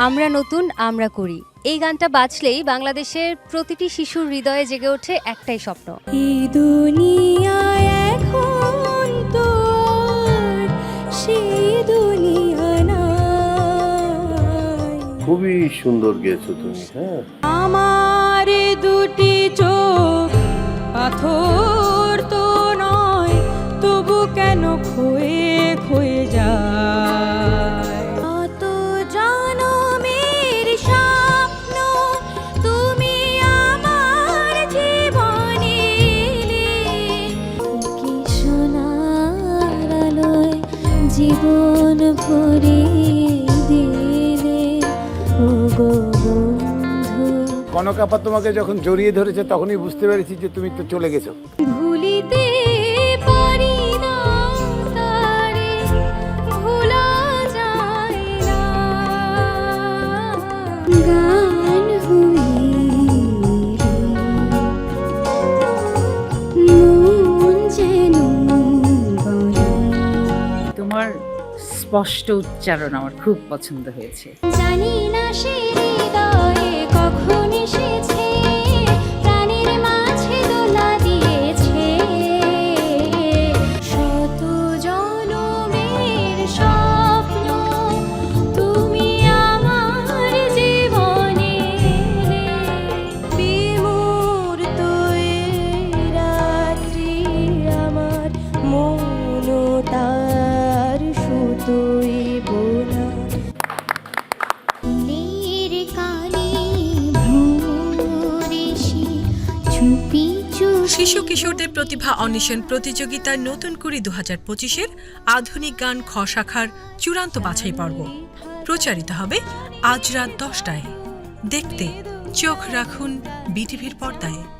আমরা নতুন আমরা করি। এই গানটা বাজলেই বাংলাদেশের প্রতিটি শিশুর হৃদয়ে জেগে ওঠে একটাই স্বপ্ন। এই দুনিয়ায় এখন তো সেই দুনিয়া খুবই সুন্দর গেছো তুমি হ্যাঁ। আমার দুটি জীবন ভরে দিলে ও গো কনকাপা তোমাকে যখন জড়িয়ে ধরেছে তখনই বুঝতে পেরেছি যে তুমি তো চলে গেছো। ভুলিতে তোমার স্পষ্ট উচ্চারণ আমার খুব পছন্দ হয়েছে। জানি না সে হৃদয়ে কখন এসেছে শিশু কিশোরদের প্রতিভা অন্বেষণ প্রতিযোগিতার নতুন করে দু হাজার পঁচিশের আধুনিক গান খ শাখার চূড়ান্ত বাছাই পর্ব। প্রচারিত হবে আজ রাত দশটায়। দেখতে চোখ রাখুন বিটিভির পর্দায়।